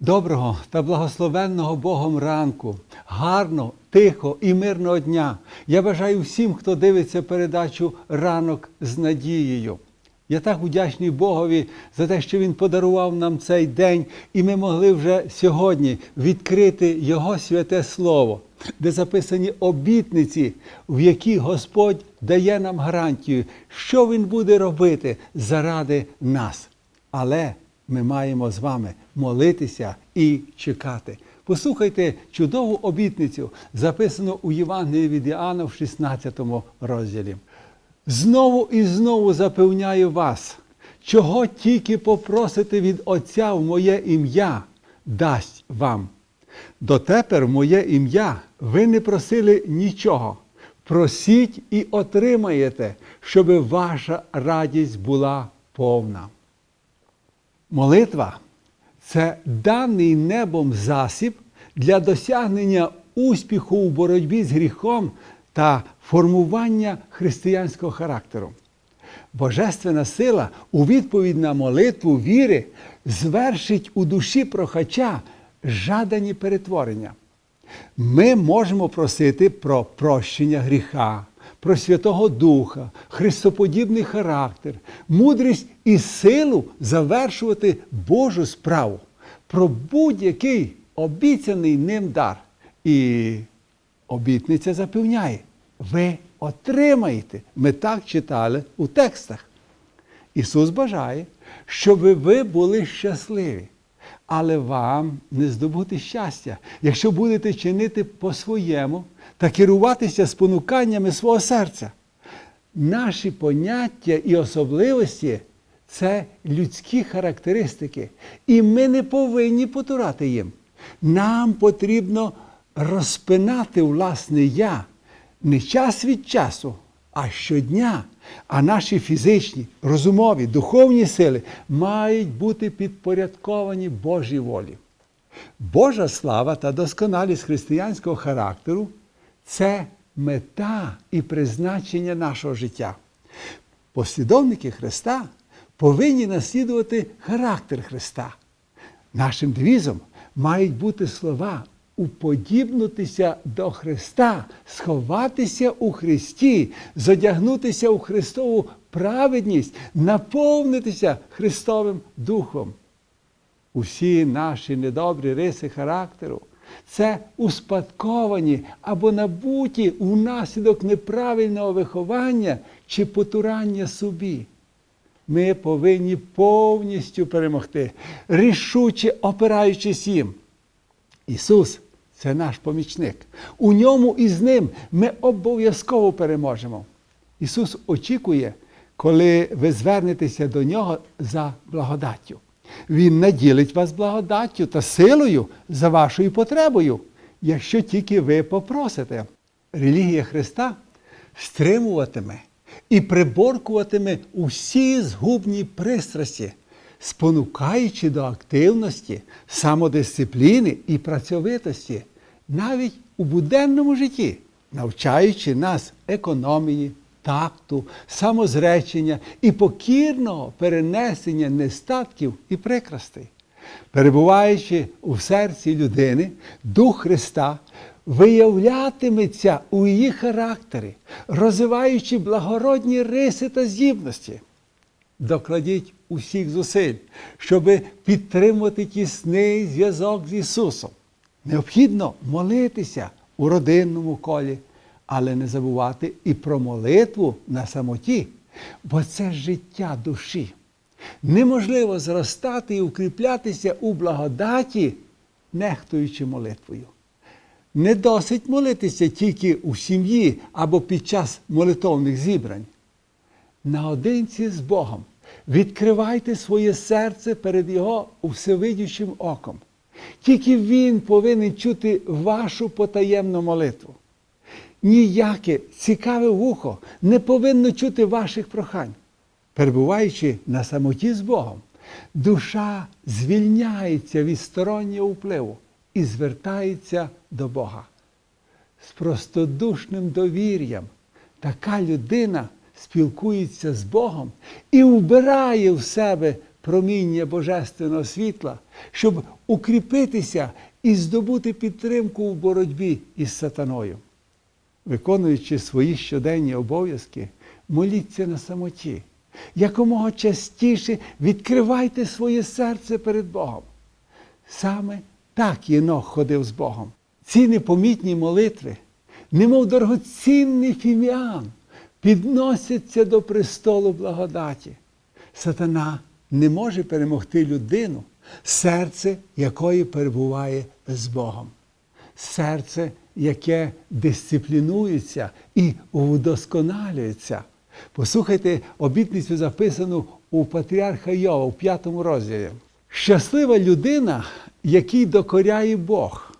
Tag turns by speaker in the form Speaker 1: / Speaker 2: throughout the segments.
Speaker 1: Доброго та благословенного Богом ранку, гарного, тихого і мирного дня. Я бажаю всім, хто дивиться передачу ранок з надією. Я так вдячний Богові за те, що Він подарував нам цей день, і ми могли вже сьогодні відкрити Його святе Слово, де записані обітниці, в які Господь дає нам гарантію, що Він буде робити заради нас. Але ми маємо з вами молитися і чекати. Послухайте чудову обітницю, записану у Євангелії від Іоанна в 16 розділі. Знову і знову запевняю вас, чого тільки попросите від Отця в моє ім'я, дасть вам. Дотепер моє ім'я ви не просили нічого. Просіть і отримаєте, щоби ваша радість була повна. Молитва це даний небом засіб для досягнення успіху у боротьбі з гріхом та формування християнського характеру. Божественна сила у відповідь на молитву віри звершить у душі прохача жадані перетворення. Ми можемо просити про прощення гріха, про Святого Духа, христоподібний характер, мудрість і силу завершувати Божу справу, про будь-який обіцяний ним дар. І обітниця запевняє, ви отримаєте. Ми так читали у текстах. Ісус бажає, щоб ви були щасливі. Але вам не здобути щастя, якщо будете чинити по-своєму та керуватися спонуканнями свого серця. Наші поняття і особливості це людські характеристики, і ми не повинні потурати їм. Нам потрібно розпинати власне я не час від часу, а щодня. А наші фізичні, розумові, духовні сили мають бути підпорядковані Божій волі. Божа слава та досконалість християнського характеру це мета і призначення нашого життя. Послідовники Христа повинні наслідувати характер Христа. Нашим девізом мають бути слова уподібнутися до Христа, сховатися у Христі, зодягнутися у Христову праведність, наповнитися Христовим Духом. Усі наші недобрі риси характеру це успадковані або набуті внаслідок неправильного виховання чи потурання собі. Ми повинні повністю перемогти, рішуче опираючись їм. Ісус це наш помічник. У ньому і з ним ми обов'язково переможемо. Ісус очікує, коли ви звернетеся до Нього за благодаттю. Він наділить вас благодаттю та силою за вашою потребою, якщо тільки ви попросите. Релігія Христа стримуватиме і приборкуватиме усі згубні пристрасті, спонукаючи до активності, самодисципліни і працьовитості, навіть у буденному житті, навчаючи нас економії, такту, самозречення і покірного перенесення нестатків і прикрастей. Перебуваючи у серці людини, Дух Христа виявлятиметься у її характері, розвиваючи благородні риси та здібності. Докладіть усіх зусиль, щоб підтримувати тісний зв'язок з Ісусом. Необхідно молитися у родинному колі, але не забувати і про молитву на самоті, бо це життя душі. Неможливо зростати і укріплятися у благодаті, нехтуючи молитвою. Не досить молитися тільки у сім'ї або під час молитовних зібрань. Наодинці з Богом відкривайте своє серце перед Його всевидючим оком. Тільки Він повинен чути вашу потаємну молитву. Ніяке цікаве вухо не повинно чути ваших прохань. Перебуваючи на самоті з Богом, душа звільняється від стороннього впливу і звертається до Бога. З простодушним довір'ям така людина спілкується з Богом і вбирає в себе проміння божественного світла, щоб укріпитися і здобути підтримку в боротьбі із сатаною. Виконуючи свої щоденні обов'язки, моліться на самоті. Якомога частіше відкривайте своє серце перед Богом. Саме так Єнох ходив з Богом. Ці непомітні молитви, немов дорогоцінний фіміан, підносяться до престолу благодаті. Сатана не може перемогти людину, серце якої перебуває з Богом. Серце, яке дисциплінується і вдосконалюється. Послухайте обітницю, записану у патріарха Йова в п'ятому розділі. Щаслива людина, якій докоряє Бог,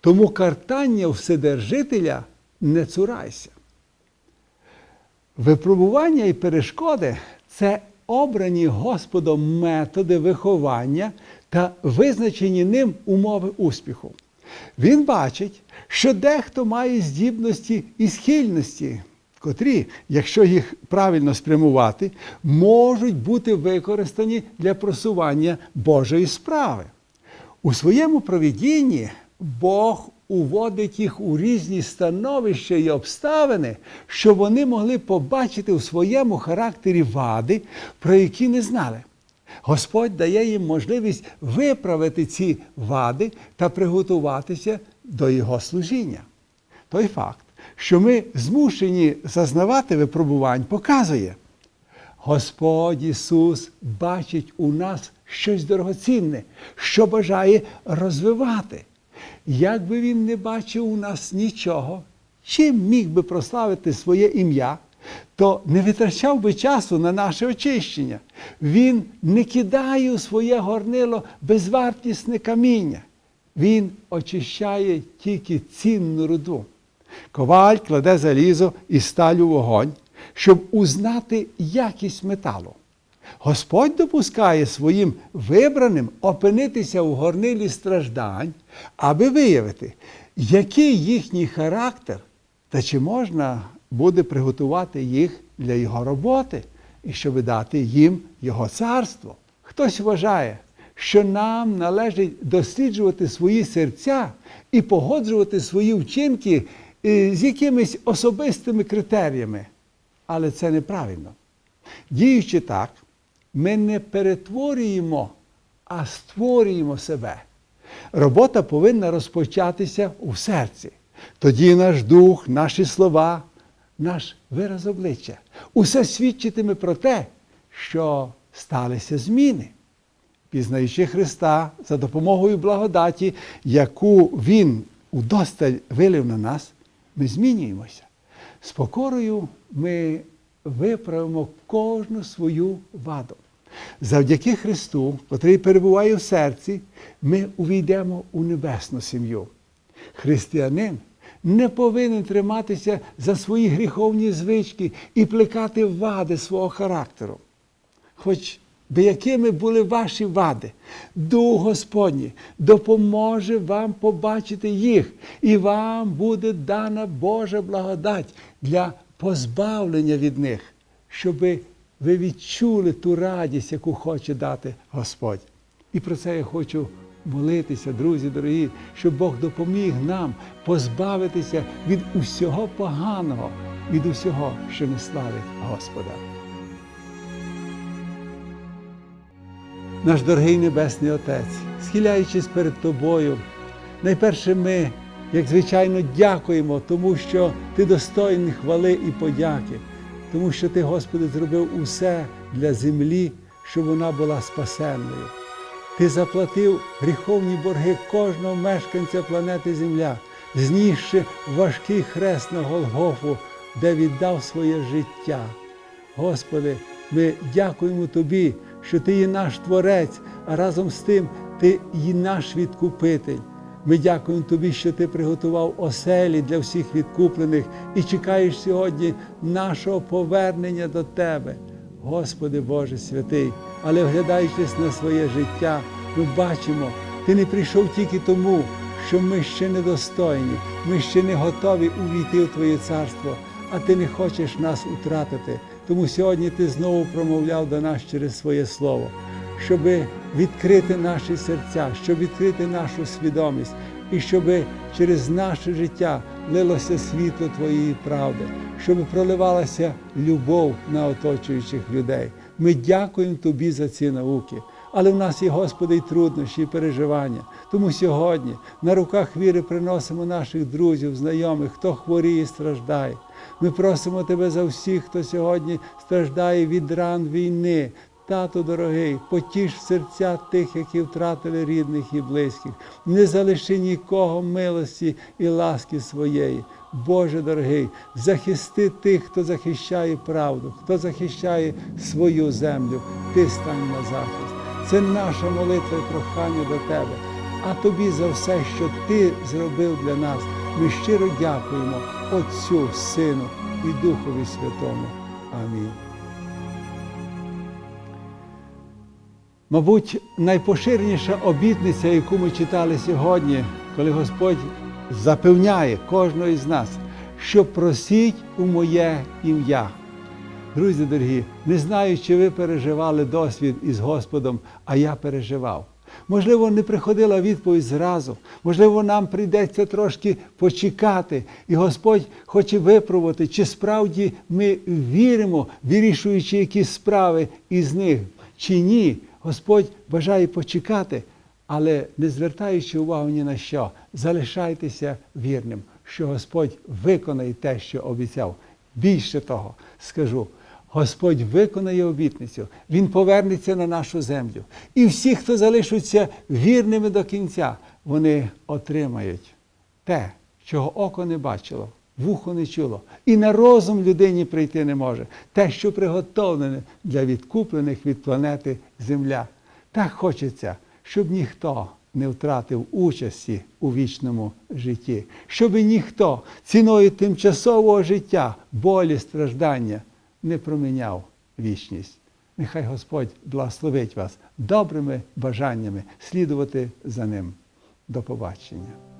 Speaker 1: тому картання Вседержителя не цурайся. Випробування і перешкоди це обрані Господом методи виховання та визначені ним умови успіху. Він бачить, що дехто має здібності і схильності, котрі, якщо їх правильно спрямувати, можуть бути використані для просування Божої справи. У своєму провідінні Бог уводить їх у різні становища і обставини, щоб вони могли побачити у своєму характері вади, про які не знали. Господь дає їм можливість виправити ці вади та приготуватися до Його служіння. Той факт, що ми змушені зазнавати випробувань, показує, Господь Ісус бачить у нас щось дорогоцінне, що бажає розвивати. Як би Він не бачив у нас нічого, чим міг би прославити своє ім'я, то не витрачав би часу на наше очищення. Він не кидає у своє горнило безвартісне каміння. Він очищає тільки цінну руду. Коваль кладе залізо і сталь у вогонь, щоб узнати якість металу. Господь допускає своїм вибраним опинитися в горнилі страждань, аби виявити, який їхній характер та чи можна буде приготувати їх для його роботи і щоб дати їм його царство. Хтось вважає, що нам належить досліджувати свої серця і погоджувати свої вчинки е, з якимись особистими критеріями. Але це неправильно. Діючи так, ми не перетворюємо, а створюємо себе. Робота повинна розпочатися у серці. Тоді наш дух, наші слова, наш вираз обличчя. Усе свідчитиме про те, що сталися зміни. Пізнаючи Христа за допомогою благодаті, яку Він удосталь вилив на нас, ми змінюємося. З покорою ми виправимо кожну свою ваду. Завдяки Христу, котрий перебуває в серці, ми увійдемо у небесну сім'ю. Християнин не повинен триматися за свої гріховні звички і плекати вади свого характеру. Хоч би якими були ваші вади, Дух Господній допоможе вам побачити їх, і вам буде дана Божа благодать для позбавлення від них, щоби ви відчули ту радість, яку хоче дати Господь. І про це я хочу молитися, друзі дорогі, щоб Бог допоміг нам позбавитися від усього поганого, від усього, що не славить Господа. Наш дорогий Небесний Отець, схиляючись перед Тобою, найперше ми, як звичайно, дякуємо, тому що Ти достойний хвали і подяки, тому що Ти, Господи, зробив усе для землі, щоб вона була спасенною. Ти заплатив гріховні борги кожного мешканця планети Земля, знісши важкий хрест на Голгофу, де віддав своє життя. Господи, ми дякуємо Тобі, що Ти є наш Творець, а разом з тим Ти є наш відкупитель. Ми дякуємо Тобі, що Ти приготував оселі для всіх відкуплених і чекаєш сьогодні нашого повернення до Тебе. Господи Боже святий, але оглядаючись на своє життя, ми бачимо, Ти не прийшов тільки тому, що ми ще недостойні, ми ще не готові увійти в Твоє царство, а Ти не хочеш нас утратити. Тому сьогодні Ти знову промовляв до нас через своє слово, щоб відкрити наші серця, щоб відкрити нашу свідомість і щоб через наше життя лилося світло Твоєї правди, щоб проливалася любов на оточуючих людей. Ми дякуємо Тобі за ці науки. Але в нас є, Господи, і труднощі, і переживання. Тому сьогодні на руках віри приносимо наших друзів, знайомих, хто хворіє і страждає. Ми просимо Тебе за всіх, хто сьогодні страждає від ран війни. Тато дорогий, потіш серця тих, які втратили рідних і близьких. Не залиши нікого милості і ласки своєї. Боже дорогий, захисти тих, хто захищає правду, хто захищає свою землю. Ти стань на захист. Це наша молитва і прохання до Тебе. А тобі за все, що Ти зробив для нас. Ми щиро дякуємо Отцю, Сину і Духові Святому. Амінь. Мабуть, найпоширеніша обітниця, яку ми читали сьогодні, коли Господь запевняє кожного із нас, що просіть у моє ім'я. Друзі дорогі, не знаю, чи ви переживали досвід із Господом, а я переживав. Можливо, не приходила відповідь зразу, можливо, нам прийдеться трошки почекати, і Господь хоче випробувати, чи справді ми віримо, вирішуючи якісь справи із них, чи ні. Господь бажає почекати, але не звертаючи увагу ні на що, залишайтеся вірним, що Господь виконає те, що обіцяв. Більше того, скажу. Господь виконає обітницю, Він повернеться на нашу землю. І всі, хто залишаться вірними до кінця, вони отримають те, чого око не бачило, вухо не чуло, і на розум людині прийти не може. Те, що приготовлене для відкуплених від планети Земля. Так хочеться, щоб ніхто не втратив участі у вічному житті, щоб ніхто ціною тимчасового життя, болі, страждання не проміняв вічність. Нехай Господь благословить вас добрими бажаннями слідувати за ним. До побачення.